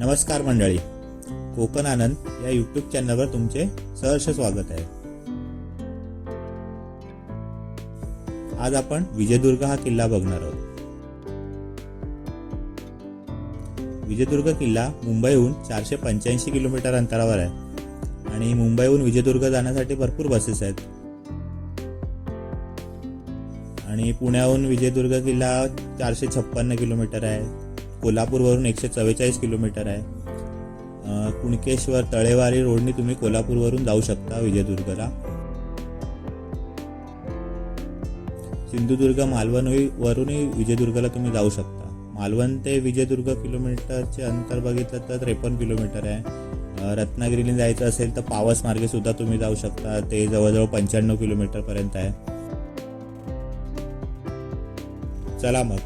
नमस्कार मंडळी. कोकण आनंद या यूट्यूब चॅनलवर तुमचे सहर्ष स्वागत आहे. आज आपण विजयदुर्ग हा किल्ला बघणार आहोत. विजयदुर्ग किल्ला मुंबईहून चारशे पंच्याऐंशी किलोमीटर अंतरावर आहे आणि मुंबईहून विजयदुर्ग जाण्यासाठी भरपूर बसेस आहेत. आणि पुण्याहून विजयदुर्ग किल्ला चारशे छप्पन्न किलोमीटर आहे. कोल्हापूरवरून एकशे चव्वेचाळीस किलोमीटर आहे. कुणकेश्वर तळेवारी रोडनी तुम्ही कोल्हापूरवरून जाऊ शकता विजयदुर्गला. सिंधुदुर्ग मालवण वरूनही विजयदुर्गला तुम्ही जाऊ शकता. मालवण ते विजयदुर्ग किलोमीटरचे अंतर बघितलं तर त्रेपन्न किलोमीटर आहे. रत्नागिरीने जायचं असेल तर पावस मार्गे सुद्धा तुम्ही जाऊ शकता. ते जवळजवळ पंच्याण्णव किलोमीटर पर्यंत आहे. चला मग.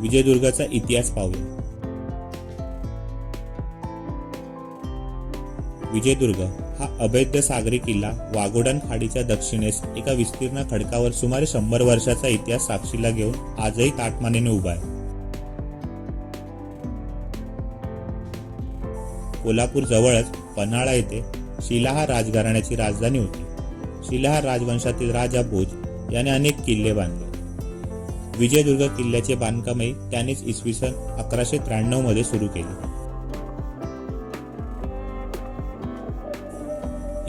विजयदुर्गाचा इतिहास पाहूया. विजयदुर्ग हा अभेद्य सागरी किल्ला वाघोडण खाडीच्या दक्षिणेस एका विस्तीर्ण खडकावर सुमारे शंभर वर्षाचा इतिहास साक्षीला घेऊन आजही ताटमानेने उभा आहे. कोल्हापूर जवळच पन्हाळा येथे शिलाहार राजघराण्याची राजधानी होती. शिलाहार राजवंशातील राजा भोज याने अनेक किल्ले बांधले. विजयदुर्ग किल्ल्याचे बांधकामही त्यानेच इसवी सन अकराशे त्र्याण्णवमध्ये सुरू केले.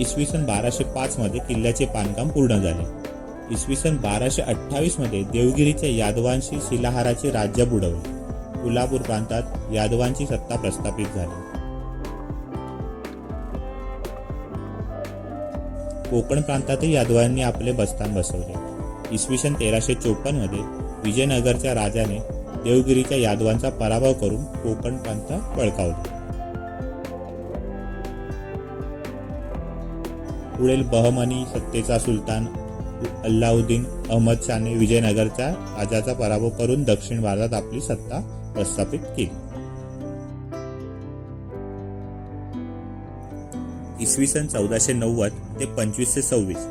इसवी सन बाराशे पाच मध्ये किल्ल्याचे बांधकाम पूर्ण झाले. इसवी सन बाराशे अठ्ठावीसमध्ये देवगिरीच्या यादवांशी शिलाहाराचे राज्य बुडवले. कोल्हापूर प्रांतात यादवांची सत्ता प्रस्थापित झाली. कोकण प्रांतातही यादवांनी आपले बस्तान बसवले. इसवी सन तेराशे चोपन्नमध्ये विजयनगरच्या राजाने देवगिरीच्या यादवांचा पराभव करून कोकण प्रांत बळकावले. पुढील बहमनी सत्तेचा सुलतान अल्लाउद्दीन अहमद शाहने विजयनगरच्या राजाचा पराभव करून दक्षिण भारतात आपली सत्ता प्रस्थापित केली. इसवी सन चौदाशे नव्वद ते पंचवीसशे सव्वीस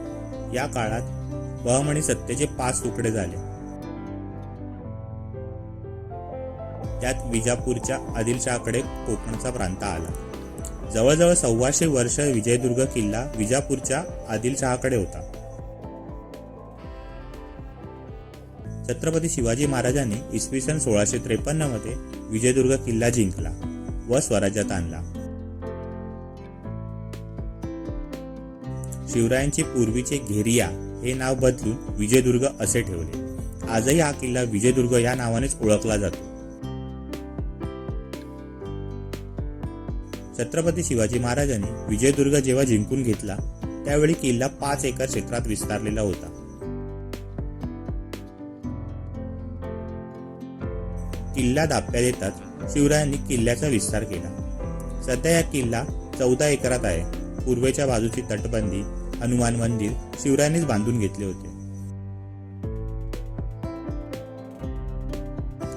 या काळात बहमणी सत्तेचे पाच तुकडे झाले. त्यात विजापूरच्या आदिलशहाकडे कोकणचा प्रांत आला. जवळजवळ सव्वाशे वर्ष विजयदुर्ग किल्ला विजापूरच्या आदिलशहाकडे होता. छत्रपती शिवाजी महाराजांनी इसवी सन सोळाशे त्रेपन्नमध्ये विजयदुर्ग किल्ला जिंकला व स्वराज्यात आणला. शिवरायांचे पूर्वीचे घेरिया हे नाव बदलून विजयदुर्ग असे ठेवले. आजही हा किल्ला विजयदुर्ग या नावानेच ओळखला जातो. छत्रपती शिवाजी महाराजांनी विजयदुर्ग जेव्हा जिंकून घेतला त्यावेळी किल्ला पाच एकर क्षेत्रात विस्तारलेला होता. किल्ला दाप्या देताच शिवरायांनी किल्ल्याचा विस्तार केला. सध्या या किल्ला चौदा एकरात आहे. पूर्वेच्या बाजूची तटबंदी हनुमान मंदिर शिवरायांनीच बांधून घेतले होते.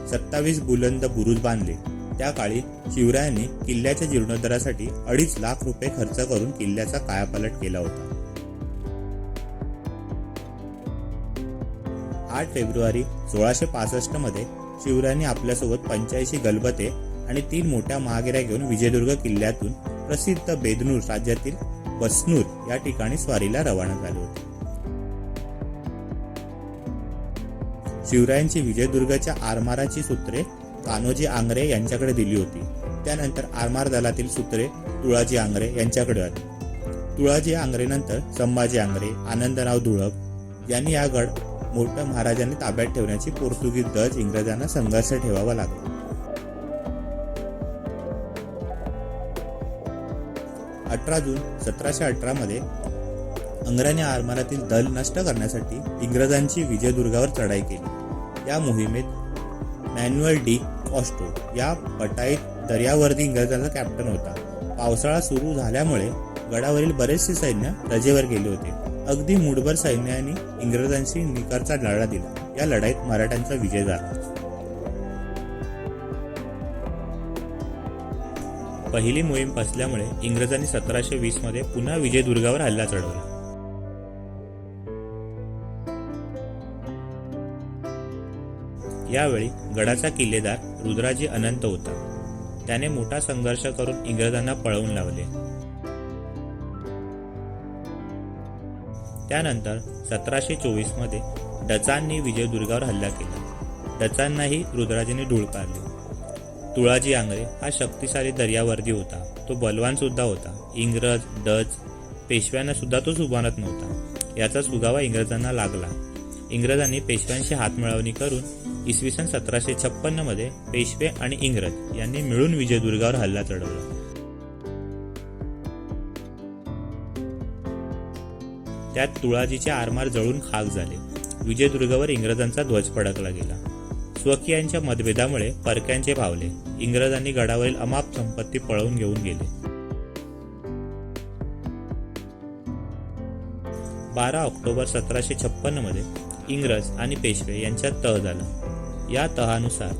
सत्तावीस बुलंद बुरुज बांधले. त्या काळी शिवरायांनी किल्ल्याच्या जीर्णोद्धारासाठी अडीच लाख रुपये खर्च करून किल्ल्याचा कायापालट केला होता. आठ फेब्रुवारी सोळाशे पासष्टमध्ये शिवरायांनी आपल्यासोबत पंच्याऐंशी गलबते आणि तीन मोठ्या महागिऱ्या घेऊन विजयदुर्ग किल्ल्यातून प्रसिद्ध बेदनूर राज्यातील बसनूर या ठिकाणी स्वारीला रवाना झाले होते. शिवरायांची विजयदुर्गच्या आरमाराची सूत्रे कान्होजी आंग्रे यांच्याकडे दिली होती. त्यानंतर आरमार दलातील सूत्रे तुळाजी आंग्रे यांच्याकडे आली. तुळाजी आंग्रेनंतर संभाजी आंग्रे आनंदराव धुळक यांनी हा गड मोठ्या महाराजांनी ताब्यात ठेवण्याची पोर्तुगीज दज इंग्रजांना संघर्ष ठेवावा लागला. अठरा जून सतराशे अठरा मध्ये आरमारातील दल नष्ट करण्यासाठी इंग्रजांची विजयदुर्गावर चढाई केली. या मोहिमेत मॅन्युअल डी कॉस्टो या पटाईत दर्यावर्दी इंग्रजांचा कॅप्टन होता. पावसाळा सुरू झाल्यामुळे गडावरील बरेचसे सैन्य रजेवर गेले होते. अगदी मुठभर सैन्याने इंग्रजांशी निकरचा लढा दिला. या लढाईत मराठ्यांचा विजय झाला. पहिली मोहीम फसल्यामुळे इंग्रजांनी सतराशे वीसमध्ये पुन्हा विजयदुर्गावर हल्ला चढवला. यावेळी गडाचा किल्लेदार रुद्राजी अनंत होता. त्याने मोठा संघर्ष करून इंग्रजांना पळवून लावले. त्यानंतर सतराशे चोवीसमध्ये डचांनी विजयदुर्गावर हल्ला केला. डचांनाही रुद्राजीने धूळ पारली तुळाजी आंग्रे हा शक्तिशाली दर्यावर्दी होता. तो बलवान सुद्धा होता. इंग्रज डच पेशव्यांना सुद्धा तो सुभानत नव्हता. याचा सुगावा इंग्रजांना लागला. इंग्रजांनी पेशव्यांशी हातमिळवणी करून इसवी सन सतराशे छप्पन्नमध्ये पेशवे आणि इंग्रज यांनी मिळून विजयदुर्गावर हल्ला चढवला. त्यात तुळाजीचे आरमार जळून खाक झाले. विजयदुर्गावर इंग्रजांचा ध्वज फडकला गेला. स्वकीयांच्या मतभेदामुळे परक्यांचे भावले. इंग्रजांनी गडावरील अमाप संपत्ती पळवून घेऊन गेले. बारा ऑक्टोबर सतराशे छप्पनमध्ये इंग्रज आणि पेशवे यांच्यात तह झाला. या तहानुसार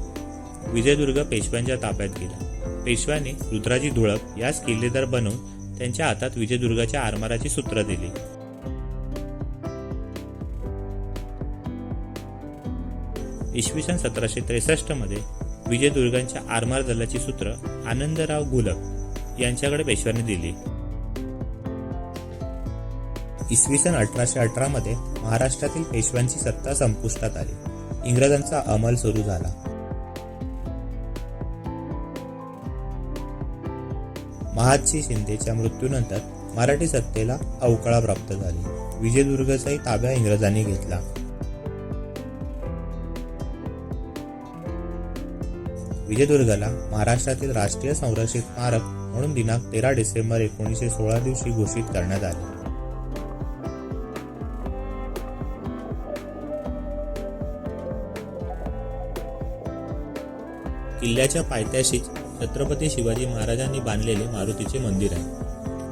विजयदुर्ग पेशव्यांच्या ताब्यात गेला. पेशव्यांनी रुद्राजी धुळप यास किल्लेदार बनवून त्यांच्या हातात विजयदुर्गाच्या आरमाराची सूत्र दिली. इसवी सन सतराशे त्रेसष्टमध्ये विजयदुर्गांच्या आरमार दलाची सूत्र आनंदराव गुलक यांच्याकडे पेशव्यांनी दिली. इसवी सन अठराशे अठरामध्ये महाराष्ट्रातील पेशव्यांची सत्ता संपुष्टात आली. इंग्रजांचा अंमल सुरू झाला. महादजी शिंदेच्या मृत्यूनंतर मराठी सत्तेला अवकळा प्राप्त झाली. विजयदुर्गचाही ताब्या इंग्रजांनी घेतला. विजयदुर्गला महाराष्ट्रातील राष्ट्रीय संरक्षित स्मारक म्हणून दिनांक तेरा डिसेंबर एकोणीसशे सोळा दिवशी घोषित करण्यात आले. किल्ल्याच्या पायथ्याशीच छत्रपती शिवाजी महाराजांनी बांधलेले मारुतीचे मंदिर आहे.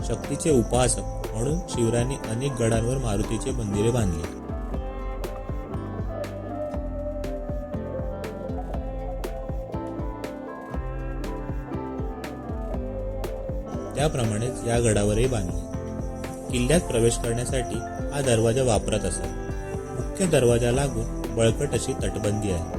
शक्तीचे उपासक म्हणून शिवरायांनी अनेक गडांवर मारुतीचे मंदिरे बांधली. त्याप्रमाणेच या गडावरही बांधले. किल्ल्यात प्रवेश करण्यासाठी हा दरवाजा वापरत असत मुख्य दरवाजा लागून बळकट अशी तटबंदी आहे.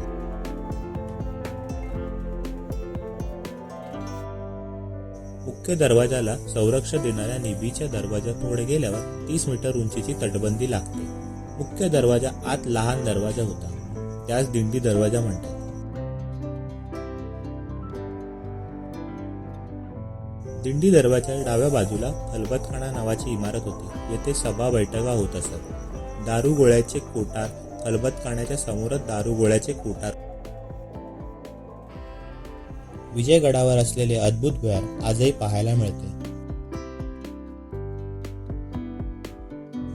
ते दरवाजाला संरक्षण देणाऱ्या निबीच्या दरवाजा पुढे गेल्यावर तीस मीटर उंचीची तटबंदी लागते. मुख्य दरवाजा आत लहान दरवाजा होता. त्यास दिंडी दरवाजा म्हणतात. दिंडी दरवाजाच्या डाव्या बाजूला खलबतखाना नावाची इमारत होती. येथे सभा बैठका होत असत. दारू गोळ्याचे कोटार खलबतखाण्याच्या समोरच दारू गोळ्याचे कोटार विजयगडावर असलेले अद्भुत भुयार आजही पाहायला मिळते.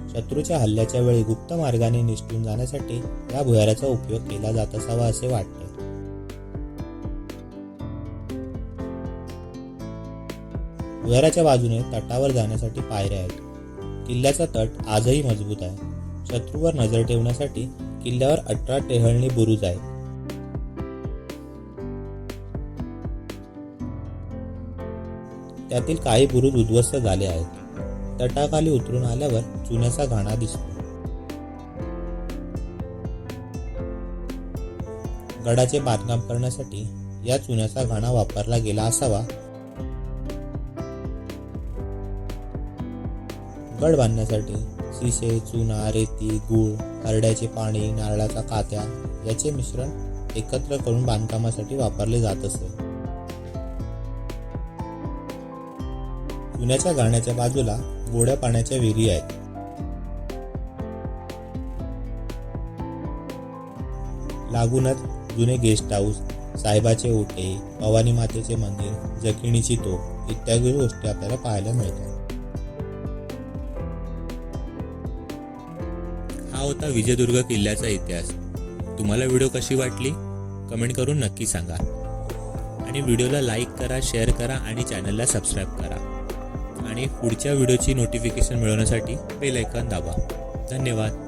शत्रूच्या हल्ल्याच्या वेळी गुप्त मार्गाने निष्ठून जाण्यासाठी या भुयाराचा उपयोग केला जात असावा असे वाटते. भुयाराच्या बाजूने तटावर जाण्यासाठी पायऱ्या आहेत. किल्ल्याचा तट आजही मजबूत आहे. शत्रूवर नजर ठेवण्यासाठी किल्ल्यावर अठरा टेहळणी बुरुज आहेत. त्यातील काही बुरुज उद्ध्वस्त झाले आहेत. तटाखाली उतरून आल्यावर चुन्याचा घाणा दिसतो. गडाचे बांधकाम करण्यासाठी या चुन्याचा घाणा वापरला गेला असावा. गड बांधण्यासाठी शिसे चुना रेती गूळ हरड्याचे पाणी नारळाचा कात्या याचे मिश्रण एकत्र करून बांधकामासाठी वापरले जात असे. जुन्याच्या गाण्याच्या बाजूला गोड्या पाण्याच्या विहिरी आहेत. लागूनच जुने गेस्ट हाऊस साहेबाचे ओटे भवानी मातेचे मंदिर जखिणीची तोफ इत्यादी गोष्टी आपल्याला पाहायला मिळतात. हा होता विजयदुर्ग किल्ल्याचा इतिहास. तुम्हाला व्हिडिओ कशी वाटली? कमेंट करून नक्की सांगा. आणि व्हिडिओला लाईक करा शेअर करा आणि चॅनलला सबस्क्राईब करा. आणि पुढच्या व्हिडिओची नोटिफिकेशन मिळवण्यासाठी बेल ऐकॉन दाबा. धन्यवाद.